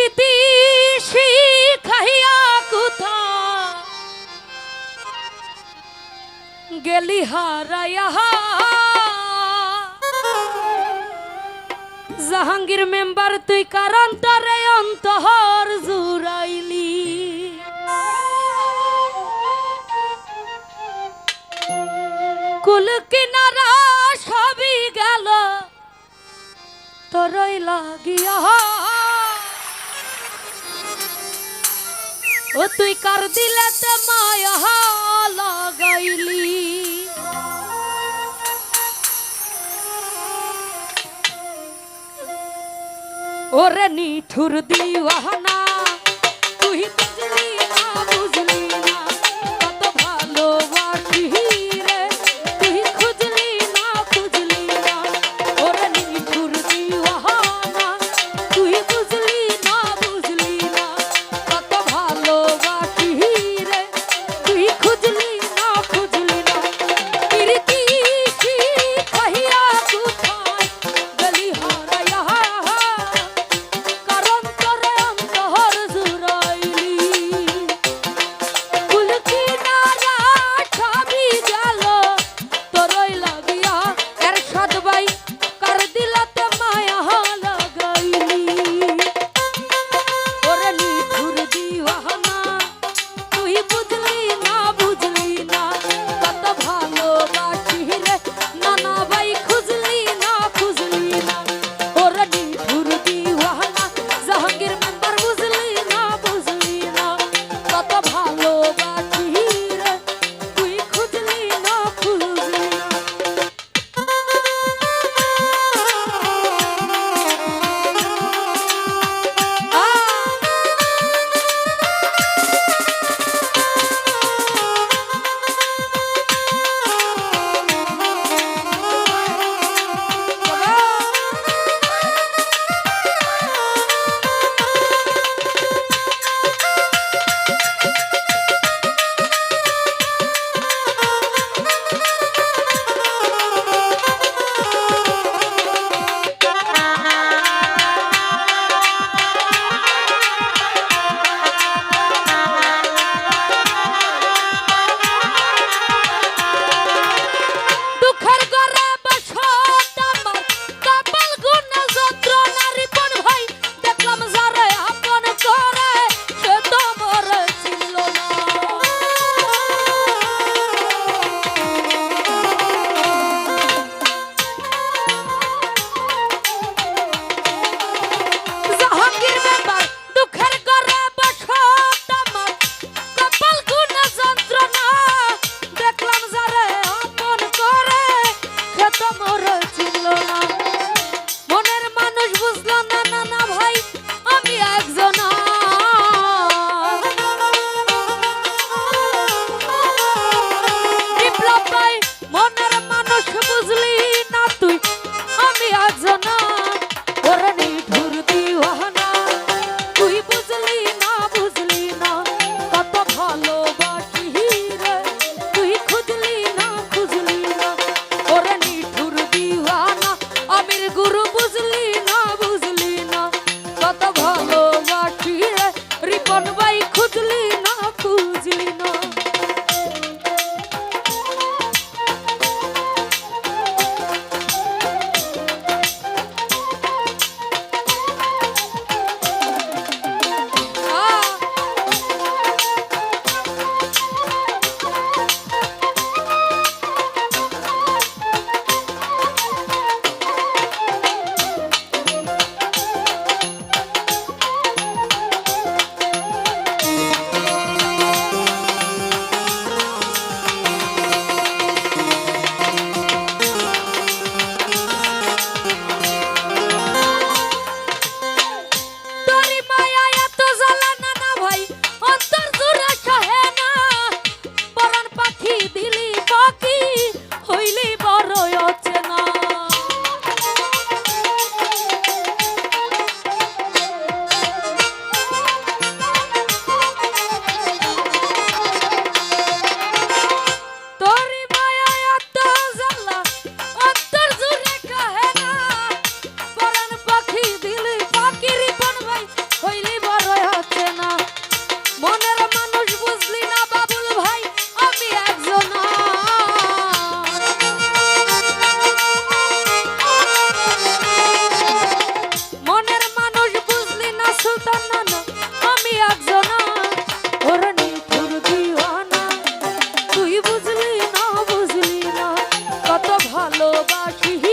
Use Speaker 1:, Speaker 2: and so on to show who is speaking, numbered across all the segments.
Speaker 1: প্রীতি শিখাইয়া কোথা? গেলি হারাইয়া জাহাঙ্গীর মেম্বার, তুই কারণ তরে অন্তহর জুরাইলি কুল কিনারা সবই গেল, তোরই লাগিয়া ও তুই কার দিলাতে মায়া লাগাইলি? ওরে নিঠুর দিওয়ানা তুই ভালোবাসি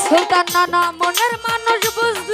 Speaker 1: সুলতান নানা মনের মানুষ বুঝ